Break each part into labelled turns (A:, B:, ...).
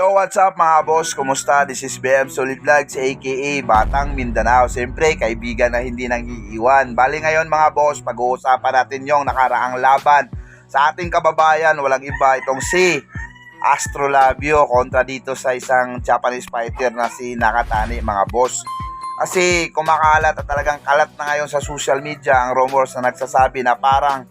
A: Yo, what's up mga boss? Kumusta? This is BM Solid Vlogs aka Batang Mindanao. Siyempre, kaibigan na hindi nang iiwan. Bali ngayon mga boss, pag-uusapan natin yung nakaraang laban sa ating kababayan. Walang iba itong si Astrolabio kontra dito sa isang Japanese fighter na si Nakatani mga boss. Kasi kumakalat at talagang kalat na ngayon sa social media ang rumors na nagsasabi na parang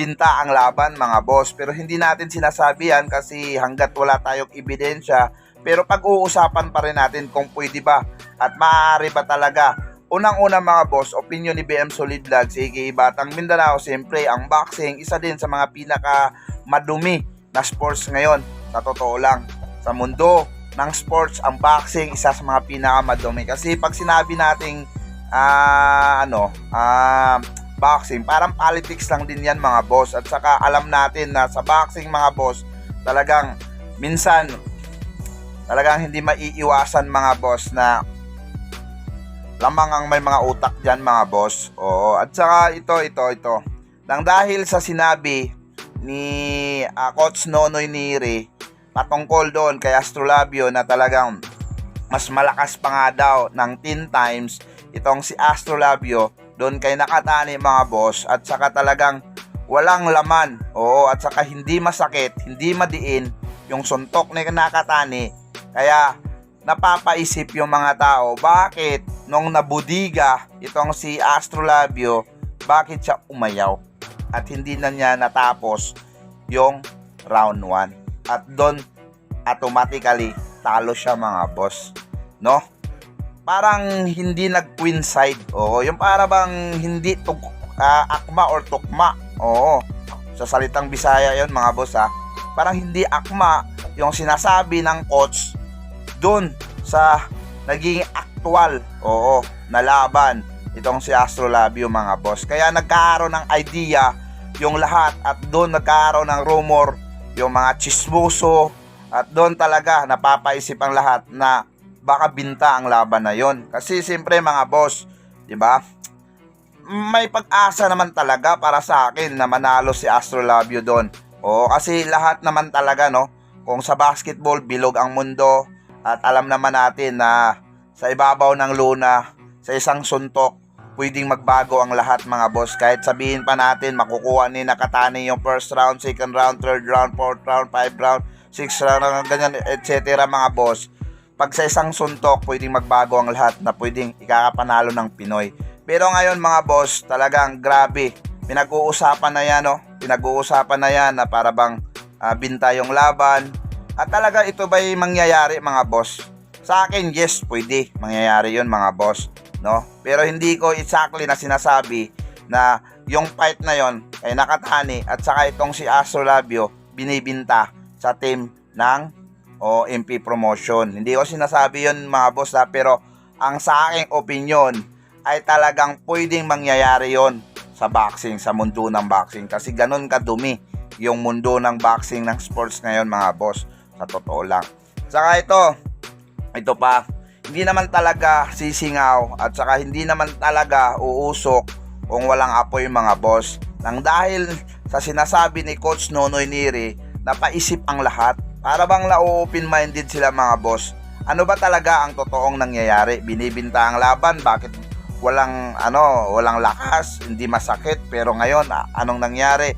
A: binta ang laban mga boss. Pero hindi natin sinasabi yan kasi hanggat wala tayong ebidensya. Pero pag-uusapan pa rin natin kung pwede ba at maaari ba talaga. Unang-una mga boss, opinion ni BM Solid Vlogs, aka Batang Mindanao, siyempre ang boxing, isa din sa mga pinaka madumi na sports ngayon. Sa totoo lang, sa mundo ng sports, ang boxing, isa sa mga pinaka madumi. Kasi pag sinabi nating ah ano, ah boxing, parang politics lang din yan mga boss. At saka alam natin na sa boxing mga boss, talagang minsan, talagang hindi maiiwasan mga boss na lamang ang may mga utak dyan mga boss. Oo. At saka ito, ito, ito. Nang dahil sa sinabi ni ah, Coach Nonoy Neri patungkol doon kay Astrolabio na talagang mas malakas pa nga daw ng 10 times itong si Astrolabio doon kay Nakatani mga boss at saka talagang walang laman. Oo at saka hindi masakit hindi madiin yung suntok ni Nakatani. Kaya napapaisip yung mga tao bakit nung nabudiga itong si Astrolabio bakit siya umayaw? At hindi na niya natapos yung round 1 at doon automatically talo siya mga boss. No parang hindi nag queen side oo. Yung para bang hindi tug, ah, akma or tukma oo. Sa salitang Bisaya yon mga boss ha parang hindi akma yung sinasabi ng coach doon sa naging actual oo na laban itong si Astrolabio mga boss. Kaya nagkaroon ng idea yung lahat at doon nagkaroon ng rumor yung mga chismoso at doon talaga napapaisip ang lahat na baka binta ang laban na yon. Kasi siyempre mga boss, 'di ba? May pag-asa naman talaga para sa akin na manalo si Astrolabio doon. Oo, kasi lahat naman talaga no, kung sa basketball bilog ang mundo at alam naman natin na sa ibabaw ng luna, sa isang suntok, pwedeng magbago ang lahat mga boss. Kahit sabihin pa natin makukuha ni Nakatani yung first round, second round, third round, fourth round, five round, sixth round, ganyan, etc. mga boss. Pag sa isang suntok, pwedeng magbago ang lahat na pwedeng ikakapanalo ng Pinoy. Pero ngayon mga boss, talagang grabe. Pinag-uusapan na yan, no? Pinag-uusapan na yan na para bang ah, binta yung laban. At talaga ito ba'y mangyayari mga boss? Sa akin, yes, pwede. Mangyayari yon mga boss. No? Pero hindi ko exactly na sinasabi na yung fight na yon ay nakatani at saka itong si Astrolabio binibinta sa team ng o MP promotion. Hindi ko sinasabi yon mga boss ha, pero ang sa aking opinion ay talagang pwedeng mangyayari yon sa boxing, sa mundo ng boxing. Kasi ganun kadumi yung mundo ng boxing ng sports ngayon mga boss. Sa totoo lang. Saka ito, ito pa, hindi naman talaga sisingaw at saka hindi naman talaga uusok kung walang apoy mga boss. Nang dahil sa sinasabi ni Coach Nonoy Neri, napaisip ang lahat. Para bang na-open-minded sila mga boss. Ano ba talaga ang totoong nangyayari? Binibinta ang laban, bakit walang ano, walang lakas, hindi masakit, pero ngayon anong nangyari?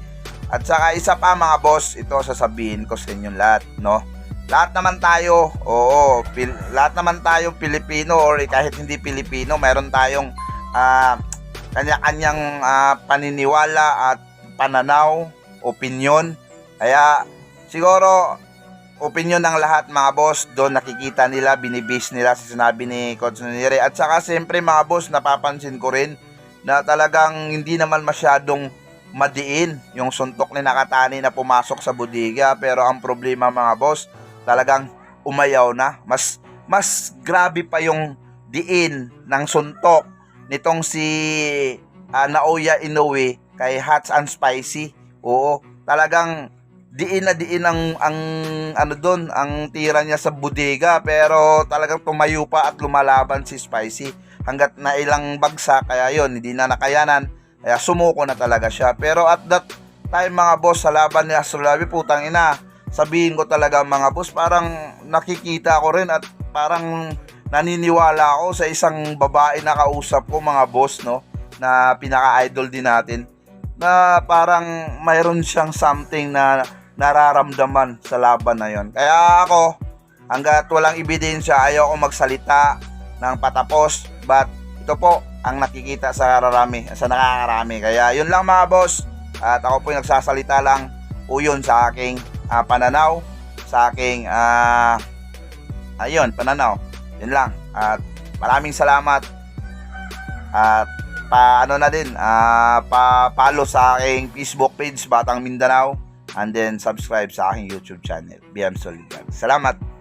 A: At saka isa pa mga boss, ito sasabihin ko sa inyong lahat, no? Lahat naman tayo, oo, pil, lahat naman tayo Pilipino or kahit hindi Pilipino, mayroon tayong ah, kanya-kanyang ah, paniniwala at pananaw, opinion. Kaya siguro opinion ng lahat mga boss, doon nakikita nila, binibase nila sa sinabi ni Coach Nere. At saka siyempre mga boss, napapansin ko rin na talagang hindi naman masyadong madiin yung suntok ni Nakatani na pumasok sa budiga. Pero ang problema mga boss, talagang umayaw na. Mas, mas grabe pa yung diin ng suntok nitong si ah, Naoya Inoue kay Hats and Spicy. Oo, talagang diin na diin ang, ang ano doon, ang tira niya sa bodega pero talagang tumayo pa at lumalaban si Spicy hanggat na ilang bagsak kaya yon hindi na nakayanan kaya sumuko na talaga siya pero at that time mga boss sa laban ni Astrolabi putang ina sabihin ko talaga mga boss, parang nakikita ko rin at parang naniniwala ako sa isang babae na kausap ko mga boss, no? Na pinaka-idol din natin. Na parang mayroon siyang something na nararamdaman sa laban na yon. Kaya ako, hanggat walang ebidensya, ayaw ko magsalita ng patapos. But ito po ang nakikita sa rarami, sa nakakarami. Kaya yun lang mga boss. At ako po yung nagsasalita lang po yun sa aking ah, pananaw, sa aking ah, ayun, pananaw. Yun lang. At maraming salamat. At pa ano na din, ah, pa follow sa aking Facebook page Batang Mindanao and then subscribe sa aking YouTube channel, BM Vlog. Salamat.